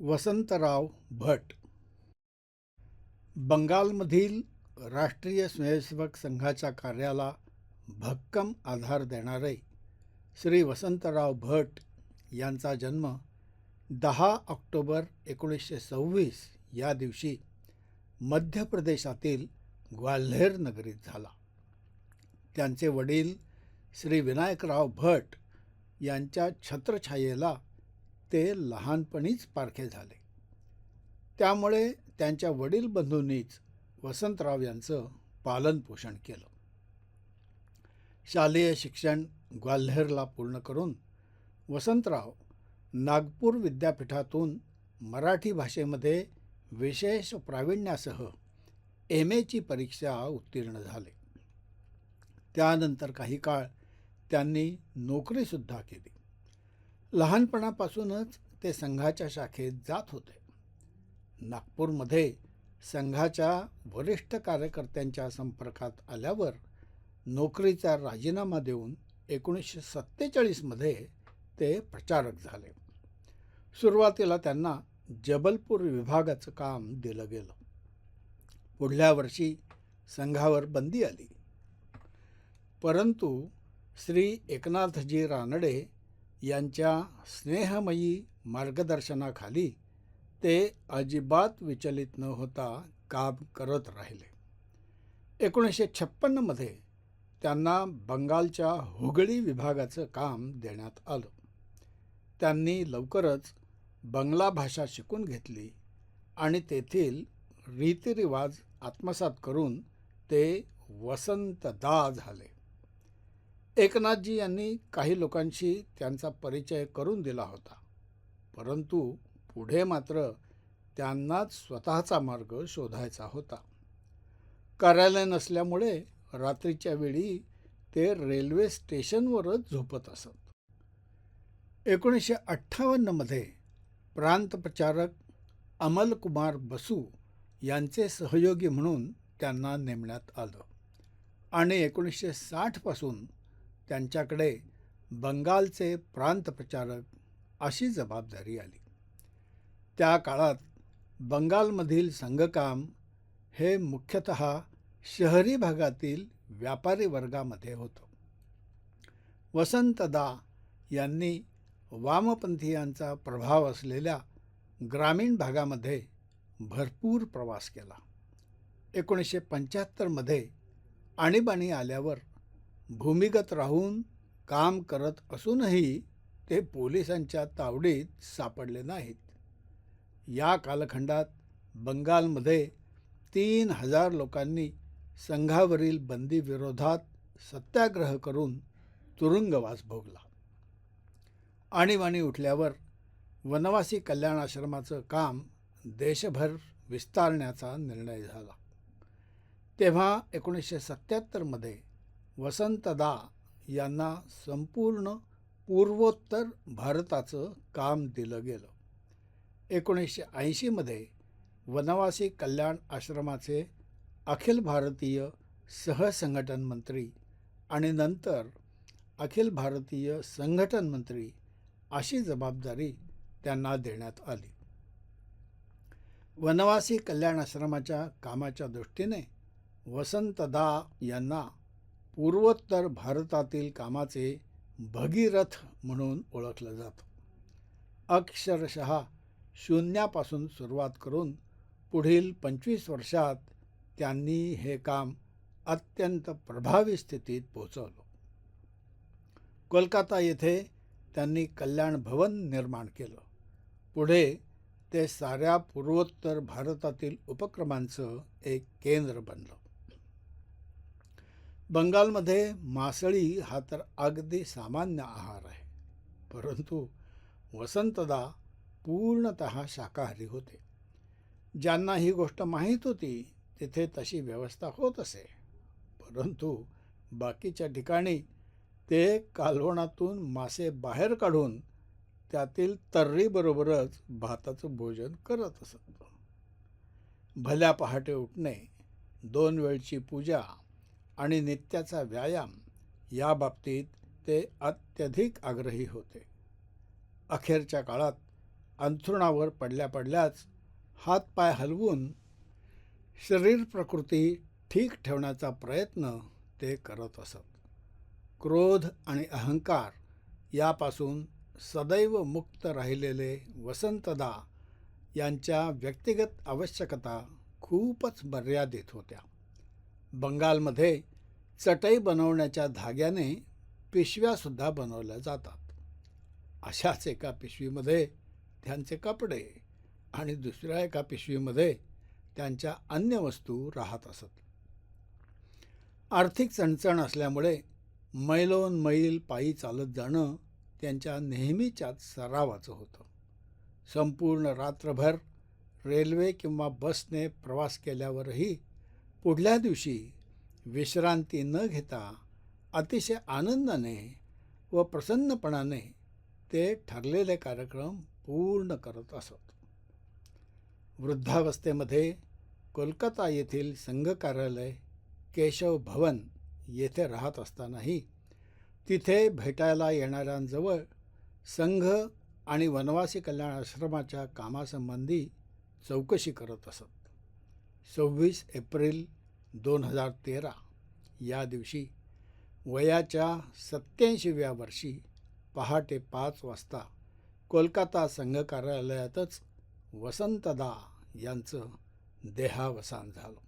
वसंतराव भट. बंगालमधील राष्ट्रीय स्वयंसेवक संघाच्या कार्याला भक्कम आधार देणारे श्री वसंतराव भट यांचा जन्म दहा ऑक्टोबर एकोणीसशे सव्वीस या दिवशी मध्य प्रदेशातील ग्वाल्हेर नगरीत झाला. त्यांचे वडील श्री विनायकराव भट यांच्या छत्रछायेला ते लहानपणीच पारखे झाले. त्यामुळे त्यांच्या वडील बंधूंनीच वसंतराव यांचं पालनपोषण केलं. शालेय शिक्षण ग्वाल्हेरला पूर्ण करून वसंतराव नागपूर विद्यापीठातून मराठी भाषेमध्ये विशेष प्रावीण्यासह एम एची परीक्षा उत्तीर्ण झाले. त्यानंतर काही काळ त्यांनी नोकरीसुद्धा केली. लहानपणापासूनच ते संघाच्या शाखेत जात होते. नागपूरमध्ये संघाच्या वरिष्ठ कार्यकर्त्यांच्या संपर्कात आल्यावर नोकरीचा राजीनामा देऊन एकोणीसशे सत्तेचाळीसमध्ये ते प्रचारक झाले. सुरुवातीला त्यांना जबलपूर विभागाचं काम दिलं गेलं. पुढल्या वर्षी संघावर बंदी आली. परंतु श्री एकनाथजी रानडे यांच्या स्नेहमयी मार्गदर्शनाखाली ते अजिबात विचलित न होता काम करत राहिले. एकोणीसशे छप्पन्नमध्ये त्यांना बंगालच्या हुगळी विभागाचं काम देण्यात आलं. त्यांनी लवकरच बंगला भाषा शिकून घेतली आणि तेथील रीतिरिवाज आत्मसात करून ते वसंतदा झाले. एकनाथजी यांनी काही लोकांशी त्यांचा परिचय करून दिला होता. परंतु पुढे मात्र त्यांनाच स्वतःचा मार्ग शोधायचा होता. कार्यालय नसल्यामुळे रात्रीच्या वेळी ते रेल्वे स्टेशनवरच झोपत असत. एकोणीसशे अठ्ठावन्नमध्ये प्रांतप्रचारक अमलकुमार बसू यांचे सहयोगी म्हणून त्यांना नेमण्यात आलं आणि एकोणीसशे साठपासून त्यांच्याकडे बंगालचे प्रांतप्रचारक अशी जबाबदारी आली. त्या काळात बंगालमधील संघकाम हे मुख्यतः शहरी भागातील व्यापारी वर्गामध्ये होतं. वसंतदा यांनी वामपंथीयांचा प्रभाव असलेल्या ग्रामीण भागामध्ये भरपूर प्रवास केला. एकोणीसशे पंच्याहत्तरमध्ये आणीबाणी आल्यावर भूमिगत राहून काम करत असूनही ते पोलिसांच्या तावडीत सापडले नाहीत. या कालखंडात बंगालमध्ये तीन हजार लोकांनी संघावरील बंदीविरोधात सत्याग्रह करून तुरुंगवास भोगला. आणीबाणी उठल्यावर वनवासी कल्याण आश्रमाचं काम देशभर विस्तारण्याचा निर्णय झाला. तेव्हा एकोणीसशे सत्त्याहत्तरमध्ये वसंतदा यांना संपूर्ण पूर्वोत्तर भारताचं काम दिलं गेलं. एकोणीसशे ऐंशीमध्ये वनवासी कल्याण आश्रमाचे अखिल भारतीय सहसंघटन मंत्री आणि नंतर अखिल भारतीय संघटन मंत्री अशी जबाबदारी त्यांना देण्यात आली. वनवासी कल्याण आश्रमाच्या कामाच्या दृष्टीने वसंतदा यांना पूर्वोत्तर भारतातील कामाचे भगीरथ म्हणून ओळखलं जातं. अक्षरशः शून्यापासून सुरुवात करून पुढील पंचवीस वर्षात त्यांनी हे काम अत्यंत प्रभावी स्थितीत पोहोचवलं. कोलकाता येथे त्यांनी कल्याण भवन निर्माण केलं. पुढे ते साऱ्या पूर्वोत्तर भारतातील उपक्रमांचं एक केंद्र बनलं. बंगालमध्ये मासळी हा तर अगदी सामान्य आहार आहे. परंतु वसंतदा पूर्णत शाकाहारी होते. ज्यांना ही गोष्ट माहीत होती तिथे तशी व्यवस्था होत असे. परंतु बाकीच्या ठिकाणी ते कालवणातून मासे बाहेर काढून त्यातील तर्रीबरोबरच भाताचं भोजन करत असत. भल्या पहाटे उठणे दोन वेळची पूजा आणि नित्याचा व्यायाम या बाबतीत ते अत्यधिक आग्रही होते. अखेरच्या काळात अंथरुणावर पडल्या पडल्याच हातपाय हलवून शरीर प्रकृती ठीक ठेवण्याचा प्रयत्न ते करत असत. क्रोध आणि अहंकार यापासून सदैव मुक्त राहिलेले वसंतदा यांच्या व्यक्तिगत आवश्यकता खूपच मर्यादित होत्या. बंगालमध्ये चटई बनवण्याच्या धाग्याने पिशव्यासुद्धा बनवल्या जातात. अशाच एका पिशवीमध्ये त्यांचे कपडे आणि दुसऱ्या एका पिशवीमध्ये त्यांच्या अन्य वस्तू राहत असत. आर्थिक चणचण असल्यामुळे मैलोन मैल पायी चालत जाणं त्यांच्या नेहमीच्याच सरावाचं होतं. संपूर्ण रात्रभर रेल्वे किंवा बसने प्रवास केल्यावरही पुढल्या दिवशी विश्रांती न घेता अतिशय आनंदाने व प्रसन्नपणाने ते ठरलेले कार्यक्रम पूर्ण करत असत. वृद्धावस्थेमध्ये कोलकाता येथील संघ कार्यालय केशव भवन येथे राहत असतानाही तिथे भेटायला येणाऱ्यांजवळ संघ आणि वनवासी कल्याण आश्रमाच्या कामासंबंधी चौकशी करत असत. सव्वीस एप्रिल दोन हजार तेरा या दिवशी वयाच्या सत्याऐंशीव्या वर्षी पहाटे पाच वाजता कोलकाता संघ कार्यालयातच वसंतदा यांचं देहावसान झालं.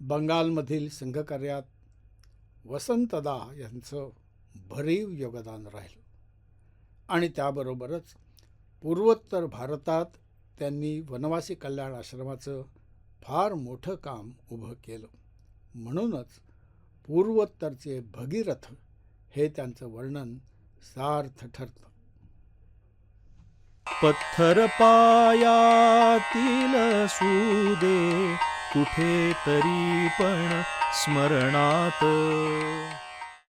बंगालमधील संघकार्यात वसंतदा यांचं भरीव योगदान राहिलं आणि त्याबरोबरच पूर्वोत्तर भारतात त्यांनी वनवासी कल्याण आश्रमाचं फार मोठं काम उभं केलं. म्हणूनच पूर्वोत्तरचे भगीरथ हे त्यांचं वर्णन सार्थ ठरतं. पत्थर पायातील सुदे कुठे तरी पण स्मरणात.